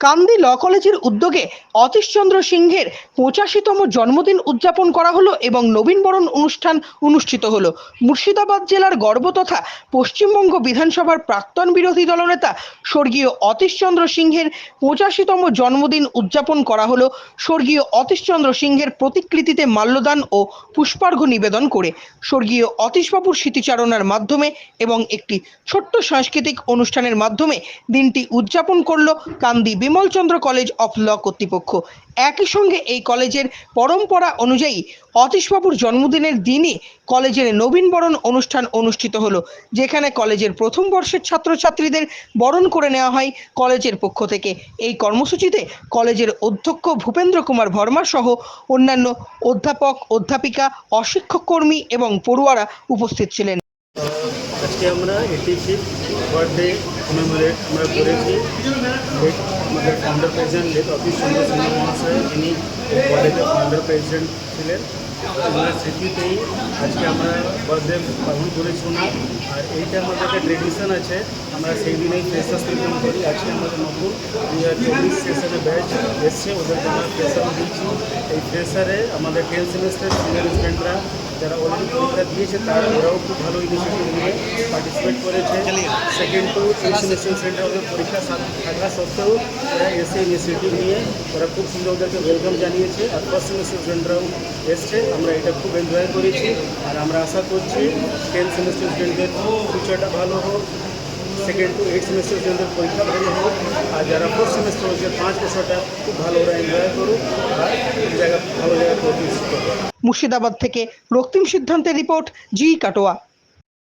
কান্দি ল কলেজের উদ্যোগে অতীশচন্দ্র সিংহের পঁচাশিতম জন্মদিন উদযাপন করা হলো এবং নবীনবরণ অনুষ্ঠান অনুষ্ঠিত হলো। মুর্শিদাবাদ জেলার গর্ব তথা পশ্চিমবঙ্গ বিধানসভার প্রাক্তন বিরোধী দলনেতা স্বর্গীয় অতীশচন্দ্র সিংহের পঁচাশিতম জন্মদিন উদযাপন করা হলো। স্বর্গীয় অতীশচন্দ্র সিংহের প্রতিকৃতিতে মাল্যদান ও পুষ্পার্ঘ্য নিবেদন করে। স্বর্গীয় অতীশবাবুর স্মৃতিচারণার মাধ্যমে এবং একটি ছোট্ট সাংস্কৃতিক অনুষ্ঠানের মাধ্যমে দিনটি উদযাপন করল Kandi Bimalchandra College of Law কর্তৃপক্ষ। একই সঙ্গে এই কলেজের পরম্পরা অনুযায়ী অতীশবাবুর জন্মদিনের দিনই কলেজের নবীনবরণ অনুষ্ঠান অনুষ্ঠিত হলো, যেখানে কলেজের প্রথম বর্ষের ছাত্রছাত্রীদের বরণ করে নেওয়া হয় কলেজের পক্ষ থেকে। এই কর্মসূচিতে কলেজের অধ্যক্ষ ভূপেন্দ্র কুমার ভর্মা সহ অন্যান্য অধ্যাপক, অধ্যাপিকা অশিক্ষক কর্মী এবং পড়ুয়ারা উপস্থিত ছিলেন। আজকে আমরা কমেমোরেট আমরা করেছি। আমাদের ফাউন্ডার প্রেসিডেন্ট লেট অফিস চন্দ্র সিংহ মহাশয় এই কলেজের ফাউন্ডার প্রেসিডেন্ট ছিলেন। ওনার স্মৃতিতেই আজকে আমরা বার্থডে পালন করেছি ওনার। আর এইটা আমাদের একটা ট্রেডিশন আছে। আমরা সেই দিনেই ফ্রেশার্স ওয়েলকাম করি। আজকে আমাদের নতুন দুই হাজার চব্বিশ সেশনে ব্যাচ এসছে। ওদেরকে আমরা ফ্রেশার দিয়েছি এই ফ্রেশারে আমাদের টেন সেমিস্টার সিনিয়র স্টুডেন্টরা যারা অলরেডি পরীক্ষা দিয়েছে তারা ওরাও খুব ভালো ইনিশিয়েটিভ নিয়ে পার্টিসিপেট করেছে সেকেন্ড টু এই সেমিস্টার স্টুডেন্টরা ওদের পরীক্ষা সা- থাকা সত্ত্বেও ওরা এসে ইনিশিয়েটিভ নিয়ে ওরা খুব সুন্দর ওদেরকে ওয়েলকাম জানিয়েছে আর ফার্স্ট সেমিস্টার স্টুডেন্টরাও এসছে আমরা এটা খুব এনজয় করেছি আর আমরা আশা করছি টেন সেমিস্টার স্টুডেন্টদের ফিউচারটা ভালো হোক সেকেন্ড টু এইট সেমিস্টার স্টুডেন্টদের পরীক্ষা ভালো হোক আর যারা ফোর্থ সেমিস্টার হচ্ছে পাঁচ বছরটা খুব ভালো ওরা এনজয় করুক মুর্শিদাবাদ থেকে রক্তিম সিদ্ধান্তের রিপোর্ট জি কাটোয়া।